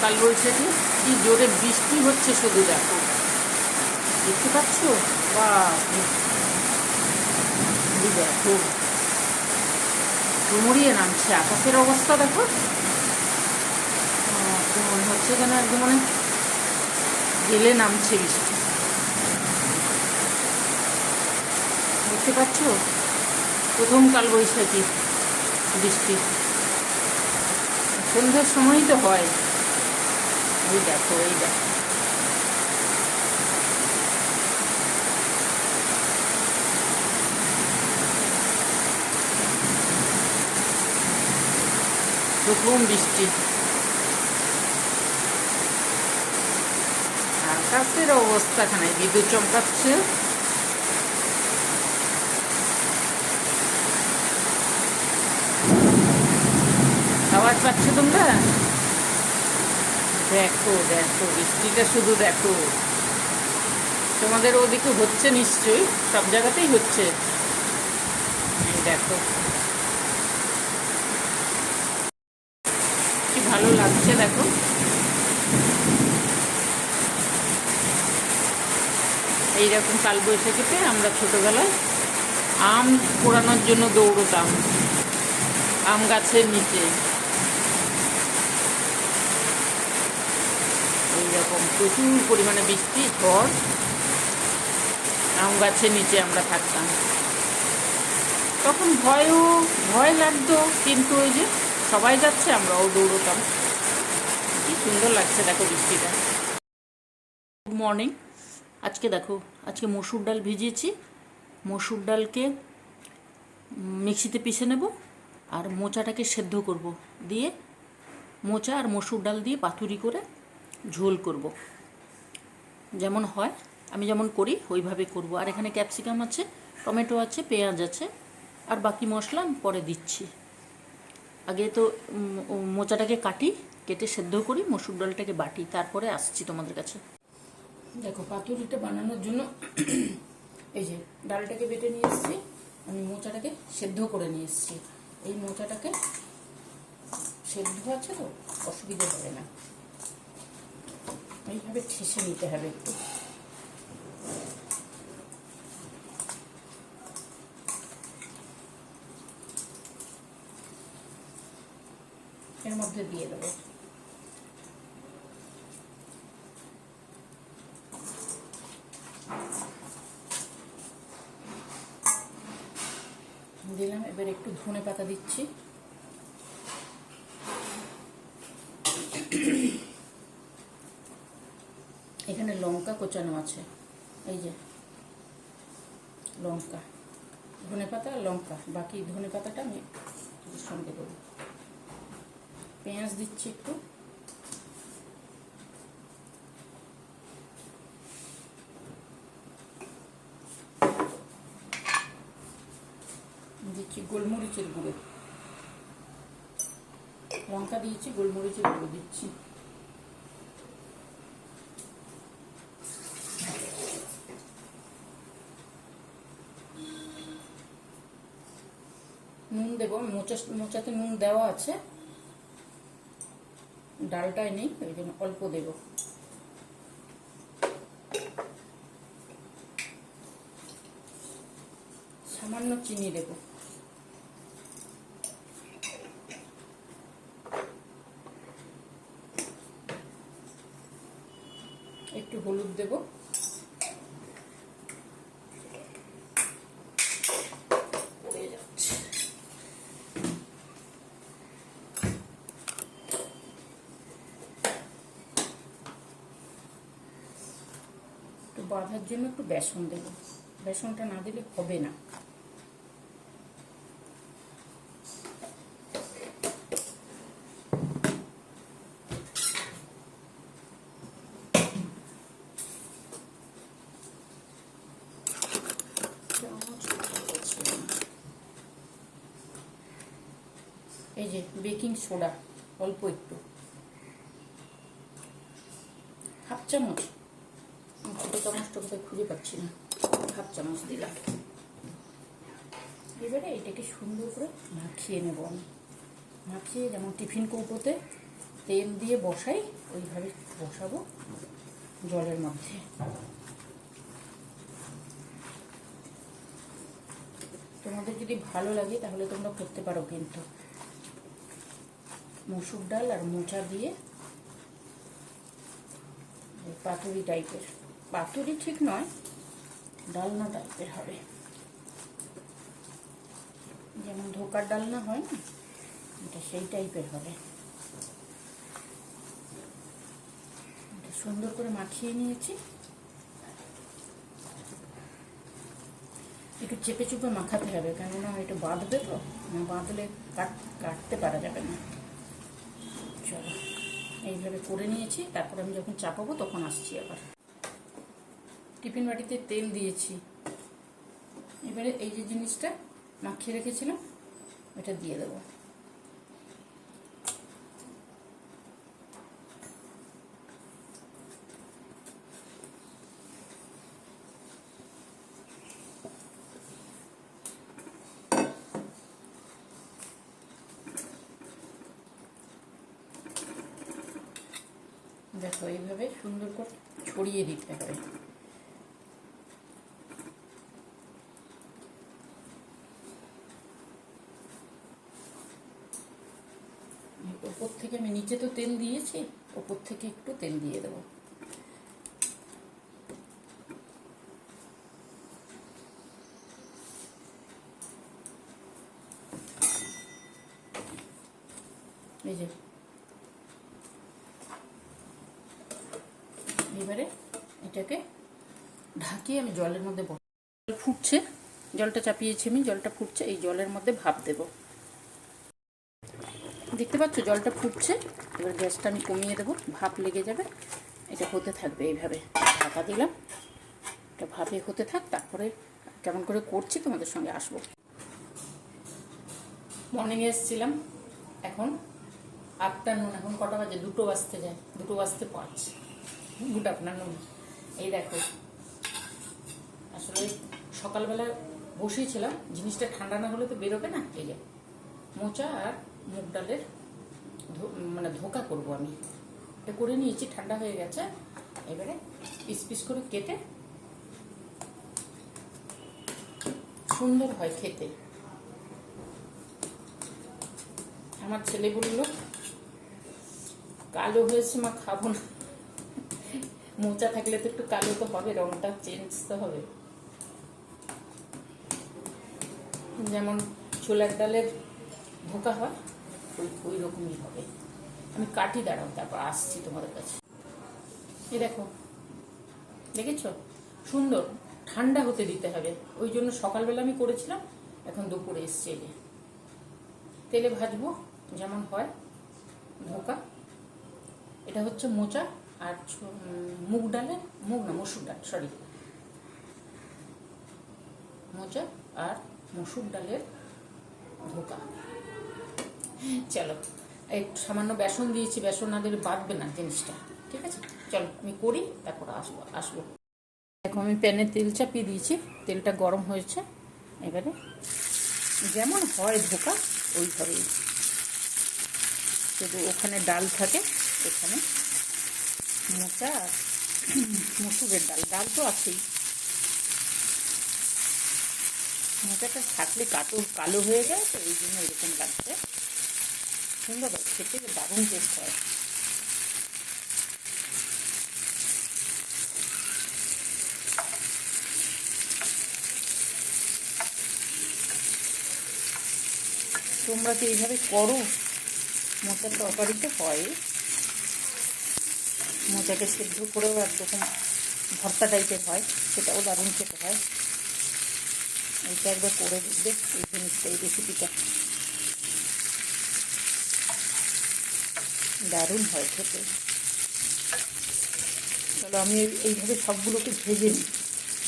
কালবৈশাখী কি? জোরে বৃষ্টি হচ্ছে শুধু দেখো। দেখতে পাচ্ছ? বা দেখো। ডুমুরিয়ে নামছে। আকাশের অবস্থা দেখো। মনে হচ্ছে যেন একদম মানে গেলে নামছে বৃষ্টি। দেখতে পাচ্ছ? প্রথম কাল বৈশাখী বৃষ্টি। সন্ধ্যের সময়ই তো হয়। এই দেখো এই দেখো প্রথম বৃষ্টি আকাশের অবস্থা খানে বিদ্যুৎ চমকাচ্ছে আওয়াজ পাচ্ছ তোমরা দেখো দেখো বৃষ্টিটা শুধু দেখো তোমাদের ওদিকে হচ্ছে নিশ্চয়ই, সব জায়গাতেই হচ্ছে। দেখো কি ভালো লাগছে দেখো। এইরকম কালবৈশাখীতে আমরা ছোটবেলায় আম পোড়ানোর জন্য দৌড়তাম, আম গাছের নিচে। এইরকম প্রচুর পরিমাণে বৃষ্টি, ঝড়। আম গাছের নিচে আমরা থাকতাম। তখন ভয়ও, ভয় লাগতো, কিন্তু ওই যে সবাই যাচ্ছে, আমরাও দৌড়তাম। কি সুন্দর লাগছে, দেখো বৃষ্টিটা। গুড মর্নিং আজকে দেখো, আজকে মসুর ডাল ভিজিয়েছি। মসুর ডালকে মিক্সিতে পিষে নেব আর মোচাটাকে সেদ্ধ করব। দিয়ে মোচা আর মসুর ডাল দিয়ে পাতুরি করে ঝোল করব। যেমন হয়, আমি যেমন করি, ওইভাবে করব। আর এখানে ক্যাপসিকাম আছে, টমেটো আছে, পেঁয়াজ আছে, আর বাকি মশলা আমি পরে দিচ্ছি। আগে তো মোচাটাকে কাটি, কেটে সেদ্ধ করি, মসুর ডালটাকে বাটি, তারপরে আসছি তোমাদের কাছে। দেখো, পাতুরিটা বানানোর জন্য এই যে ডালটাকে বেটে নিয়ে এসেছি, আমি মোচাটাকে সেদ্ধ করে নিয়ে এসেছি। এই মোচাটাকে সেদ্ধ আছে তো, অসুবিধা হবে না। এইভাবে ঠেসে নিতে হবে একটু। এর মধ্যে দিয়ে দেবো। দিলাম, এবার একটু ধনে পাতা দিচ্ছি এখানে লঙ্কা কোচানো আছে। এই যে, লঙ্কা, ধনে পাতা লঙ্কা, বাকি ধনে পাতাটা আমি সঙ্গে দেবো। পেঁয়াজ দিচ্ছি একটু। দিচ্ছি গোলমরিচের গুঁড়ো। লঙ্কা দিয়েছি, গোলমরিচের গুঁড়ো দিচ্ছি নুন দেবো মোচা মোচাতে নুন দেওয়া আছে। ডালটাই নেই, ওই জন্য অল্প দেবো। সামান্য চিনি দেবো। একটু হলুদ দেবো। বাঁধার জন্য একটু বেসন দেবো। বেসনটা না দিলে হবে না। এই যে বেকিং সোডা, অল্প একটু। হাফ চামচ। কোথায় খুঁজে পাচ্ছি না। হাফ চামচ দিলাম এবারে এটাকে সুন্দর করে মাখিয়ে নেব আমি। মাখিয়ে যেমন টিফিন কৌটোতে তেল দিয়ে বসাই, ওইভাবে বসাবো জলের মধ্যে। তোমাদের যদি ভালো লাগে তাহলে তোমরা করতে পারো কিন্তু। মসুর ডাল আর মোচা দিয়ে পাতুরি টাইপের পাতুরি ঠিক নয়, ডালনা টাইপের হবে। যেমন ধোকার ডালনা হয় না, এটা সেই টাইপের হবে। সুন্দর করে মাখিয়ে নিয়েছি। একটু চেপে চুপে মাখাতে হবে, কেননা এটা বাঁধবে তো বাঁধলে কাট, কাটতে পারা যাবে না। চলো, এইভাবে করে নিয়েছি, তারপর আমি যখন চাপাবো তখন আসছি আবার। টিফিন বাটিতে তেল দিয়েছি। এবারে এই যে জিনিসটা মাখিয়ে রেখেছিলাম এটা দিয়ে দেবো। দেখো এইভাবে সুন্দর করে ছড়িয়ে দিতে হবে ওপর থেকে আমি নিচে তো তেল দিয়েছি, ওপর থেকে একটু তেল দিয়ে দেবো। এবারে এটাকে ঢাকিয়ে আমি জলের মধ্যে। ফুটছে, জলটা চাপিয়েছি আমি, জলটা ফুটছে, এই জলের মধ্যে ভাপ দেব। দেখতে পাচ্ছ, জলটা ফুটছে। এবার গ্যাসটা আমি কমিয়ে দেবো, ভাপ লেগে যাবে। এটা হতে থাকবে এইভাবে, ঢাকা দিলাম। এটা ভাপে হতে থাক, তারপরে কেমন করে করছি তোমাদের সঙ্গে আসব। মর্নিংয়ে এসেছিলাম, এখন আফটারনুন, এখন কটা বাজে? দুটো বাজতে যায়, দুটো বাজতে পাঁচ। গুড আফটারনুন এই দেখো, আসলে সকালবেলা বসিয়েছিলাম জিনিসটা ঠান্ডা না হলে তো বেরোবে না, এই যে মোচা আর মুগ ডালের মানে ধোকা করব আমি। এটা করে নিয়েছি, ঠান্ডা হয়ে গেছে। এবারে পিস পিস করে কেটে সুন্দর হয় খেতে। আমার ছেলে বলল, কালো হয়েছে মা, খাব না। মোচা থাকলে তো একটু কালো তো হবে, রংটা চেঞ্জ তো হবে। যেমন ছোলার ডালের ধোকা হয় ওই রকমই হবে। আমি কাটি দাঁড়াও, তারপর আসছি তোমাদের কাছে। এ দেখো, দেখেছ? সুন্দর, ঠান্ডা হতে দিতে হবে। ওই জন্য সকালবেলা আমি করেছিলাম, এখন দুপুরে এসছে যে। তেলে ভাজবো, যেমন হয়, ধোকা। এটা হচ্ছে মোচা আর মুগ ডালের মুগ না, মসুর ডাল সরি মোচা আর মসুর ডালের ধোকা। চলো, এই সামান্য বেসন দিয়েছি, বেসন না দিলে বাঁধবে না জিনিসটা, ঠিক আছে? চলো, আমি করি, তারপর আসব আসব। দেখো, আমি প্যানে তেল চাপিয়ে দিয়েছি, তেলটা গরম হয়েছে, এবারে যেমন হয় ধোকা ওইভাবেই শুধু ওখানে ডাল থাকে, এখানে মোচা আর মসুরের ডাল ডাল তো আছেই। মোচাটা থাকলে কাটো কালো হয়ে যায়, তো এই জন্য এরকম লাগছে। সুন্দর খেতে দারুণ টেস্ট হয়। তোমরা কি এইভাবে করো মোচার তরকারি তো হয়। মোচাকে সিদ্ধ করেও একরকম ভর্তা টাইপের হয়, সেটাও দারুণ খেতে হয়। এইটা একবার করে দেখবে এই জিনিসটা, এই রেসিপিটা দারুণ হয় খেতে। চলো আমি এই- এইভাবে সবগুলোকে ভেজে নিই।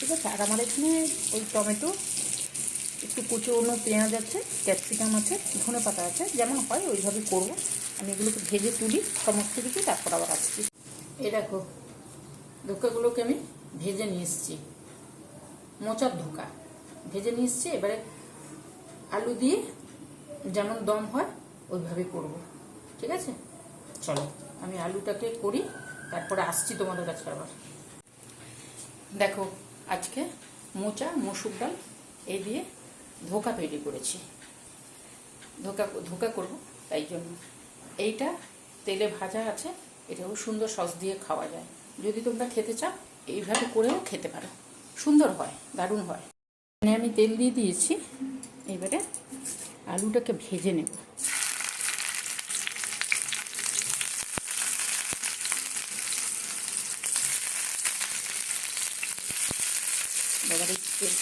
ঠিক আছে? আর আমার এখানে ওই টমেটো, একটু কুচো অন্য পেঁয়াজ আছে, ক্যাপসিকাম আছে, ধনে পাতা আছে, যেমন হয় ওইভাবে করব। আমি এগুলোকে ভেজে তুলি সমস্ত কিছু তারপর আবার আসছি। এই দেখো, ধোকাগুলোকে আমি ভেজে নিয়ে এসেছি। মোচার ধোকা। ভেজে নিয়ে এসেছি, এবারে আলু দিয়ে যেমন দম হয়, ওইভাবে করব। ঠিক আছে? চলো। আমি আলুটাকে করি, তারপরে আসছি তোমাদের কাছে আবার। দেখো, আজকে মোচা, মসুর ডাল এই দিয়ে ধোকা তৈরি করেছি। ধোকা ধোকা করব, তাই জন্য। এইটা তেলে ভাজা আছে, এটাও সুন্দর সস দিয়ে খাওয়া যায়। যদি তোমরা খেতে চাও, এইভাবে করেও খেতে পারো। সুন্দর হয়, দারুণ হয়। এখানে আমি তেল দিয়ে দিয়েছি, এবারে আলুটাকে ভেজে নেব এবারে তেল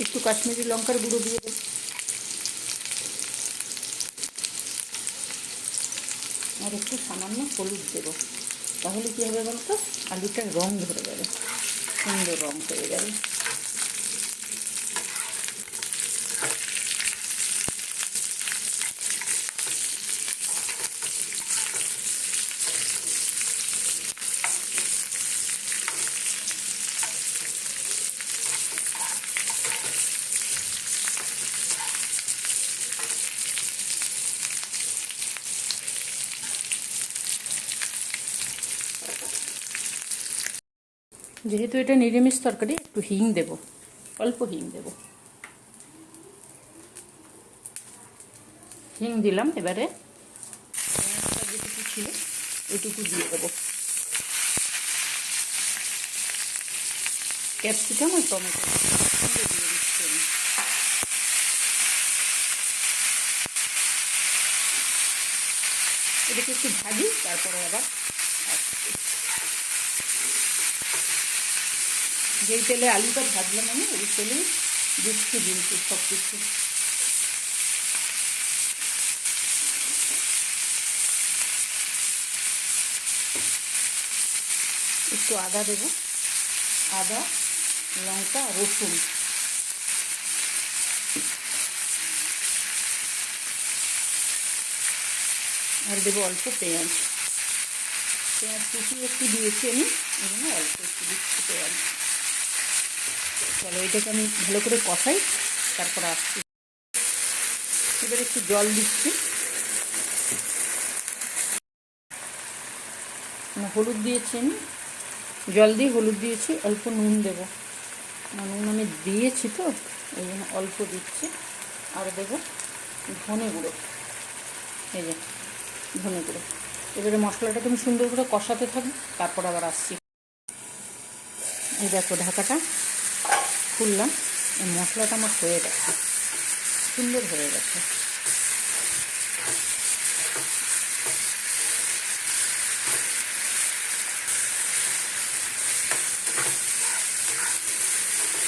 একটু কাশ্মীরি লঙ্কার গুঁড়ো দিয়ে দেব। আর একটু সামান্য হলুদ দেব। তাহলে কী হবে বলতো? আলুটার রং ধরে যাবে। সুন্দর রং হয়ে যাবে। যেহেতু এটা নিরামিষ তরকারি, একটু হিং দেব, অল্প হিং দেব। হিং দিলাম, এবারে যেটুকু ছিল, ওইটুকু দিয়ে দেবো। ক্যাপসিকাম আর টমেটো এটাকে একটু ভাজি, তারপরে আবার যেই তেলে আলুটা ভাজলাম আমি, ওই তেলেই দিচ্ছি দিচ্ছি সব কিছু। একটু আদা দেব। আদা, লঙ্কা, রসুন। আর দেবো অল্প পেঁয়াজ। পেঁয়াজ কুচি একটু দিয়েছি আমি অল্প একটু দিচ্ছি পেঁয়াজ। চলো এটাকে আমি ভালো করে কষাই, তারপর আসছি। এবার একটু জল দিচ্ছি। হলুদ দিয়েছি আমি। জল দিয়ে হলুদ দিয়েছি, অল্প নুন দেবো। নুন আমি দিয়েছি তো, এই জন্য অল্প দিচ্ছি। আর দেবো ধনে গুঁড়ো। এই যে, ধনে গুঁড়ো। এবারে মশলাটাকে আমি সুন্দর করে কষাতে থাকব, তারপর আবার আসছি। এই দেখো ঢাকাটা। খুললাম, এই মশলাটা আমার হয়ে গেছে, সুন্দর হয়ে গেছে।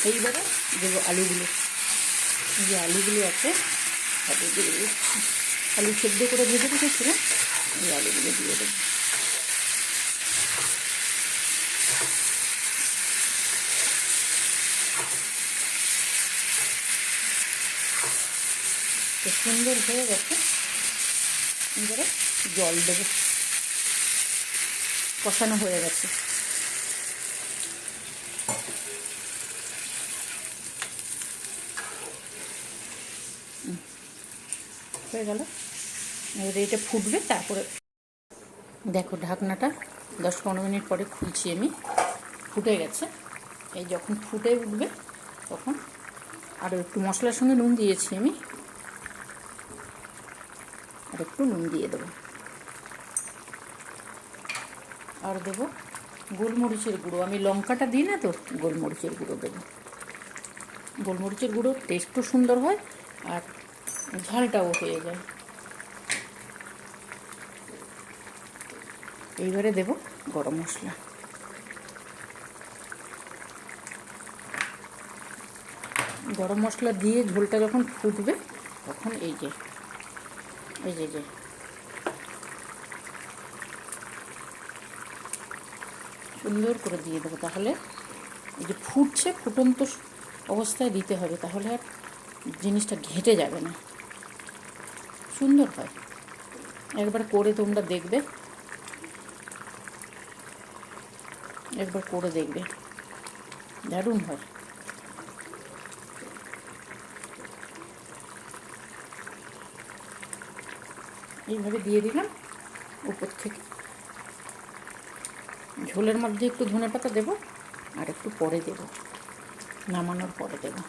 এইবারে দেবো আলুগুলো। যে আলুগুলো আছে দিচ্ছি আলু সেদ্ধ করে ভেজে রেখেছিলাম, এই আলুগুলো দিয়ে দেবো। সুন্দর হয়ে গেছে। এবারে জল দেবো। কষানো হয়ে গেছে। হয়ে গেল। এবারে এটা ফুটবে, তারপরে দেখো ঢাকনাটা দশ পনেরো মিনিট পরে খুলছি আমি। ফুটে গেছে। এই যখন ফুটে উঠবে, তখন আর একটু মশলার সঙ্গে নুন দিয়েছি আমি। একটু নুন দিয়ে দেবো। আর দেবো গোলমরিচের গুঁড়ো। আমি লঙ্কাটা দিই না তো, গোলমরিচের গুঁড়ো দেবো। গোলমরিচের গুঁড়ো টেস্টও সুন্দর হয় আর ঝালটাও হয়ে যায়। এইবারে দেব গরম মশলা। গরম মশলা দিয়ে ঝোলটা যখন ফুটবে, তখন এই যে যে যে। সুন্দর করে দিয়ে দেবো তাহলে। এই যে ফুটছে, ফুটন্ত অবস্থায় দিতে হবে, তাহলে আর জিনিসটা ঘেঁটে যাবে না। সুন্দর হয়। একবার করে তোমরা দেখবে। একবার করে দেখবে। দারুণ হয়। এইভাবে দিয়ে দিলাম উপর থেকে। ঝোলের মধ্যে একটু ধনে পাতা দেবো আর একটু পরে দেবো, নামানোর পরে দেবো।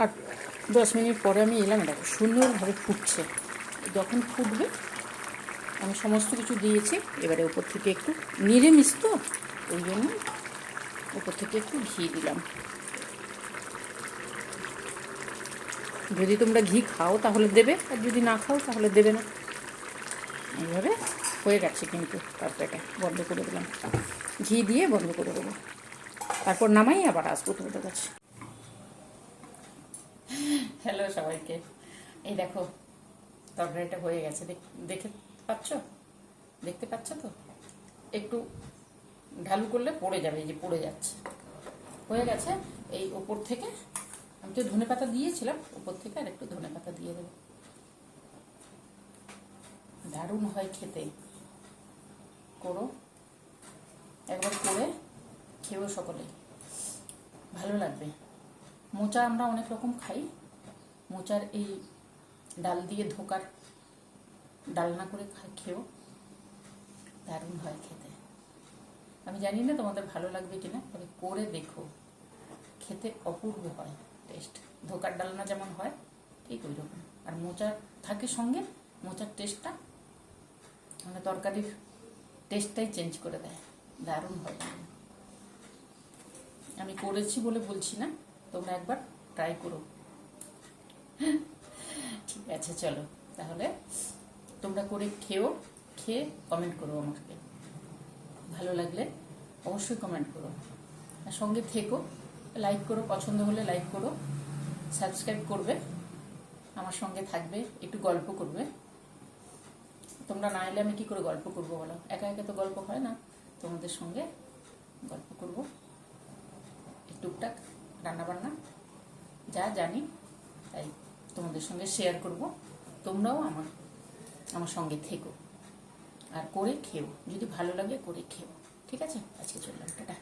আর দশ মিনিট পরে আমি এলাম দেখো সুন্দরভাবে ফুটছে। যখন ফুটবে, আমি সমস্ত কিছু দিয়েছি, এবারে উপর থেকে একটু নিরামিষ তো, ওই জন্য উপর থেকে একটু ঘি দিলাম। যদি তোমরা ঘি খাও তাহলে দেবে, আর যদি না খাও তাহলে দেবে না। এইভাবে হয়ে গেছে কিন্তু তারপরে বন্ধ করে দিলাম। ঘি দিয়ে বন্ধ করে দেবো। তারপর নামাই, আবার আসব তোমাদের কাছে। হ্যালো সবাইকে। এই দেখো, তরকারিটা হয়ে গেছে। দেখে পাচ্ছ? দেখতে পাচ্ছ তো? একটু ঢালু করলে পড়ে যাবে, এই যে পড়ে যাচ্ছে। হয়ে গেছে এই ওপর থেকে আমি তো ধনে পাতা দিয়েছিলাম, উপর থেকে আর একটু ধনে পাতা দিয়ে দেবো। দারুণ হয় খেতে। করো। একবার করে খেয়েও সকলে। ভালো লাগবে। মোচা আমরা অনেক রকম খাই। মোচার এই ডাল দিয়ে ধোকার ডালনা করে খা- খেও। দারুণ হয় খেতে। আমি জানি না তোমাদের ভালো লাগবে কিনা, তবে করে দেখো। খেতে অপূর্ব হয়। টেস্ট ধোকার ডালনা যেমন হয়, ঠিক ওই রকম আর মোচা থাকে সঙ্গে, মোচার টেস্টটা মানে তরকারির টেস্টটাই চেঞ্জ করে দেয়। দারুণ হয়। আমি করেছি বলে বলছি না, তোমরা একবার ট্রাই করো। ঠিক আছে, চলো। তাহলে তোমরা করে খেও, খেয়ে কমেন্ট করো আমাকে। ভালো লাগলে অবশ্যই কমেন্ট করো। আর সঙ্গে থেকো। লাইক করো, পছন্দ হলে লাইক করো সাবস্ক্রাইব করবে, আমার সঙ্গে থাকবে, একটু গল্প করবে। তোমরা না এলে আমি কি করে গল্প করব বলো? একা একা তো গল্প হয় না। তোমাদের সঙ্গে গল্প করব। টুকটাক রান্নাবান্না, যা জানি, তাই তোমাদের সঙ্গে শেয়ার করব। তোমরাও আমার আমার সঙ্গে থেকো। আর করে খেও। যদি ভালো লাগে, করে খেও। ঠিক আছে? আজকে চললাম, টাটা।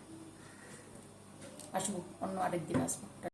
আসব অন্য আরেকদিন আসব।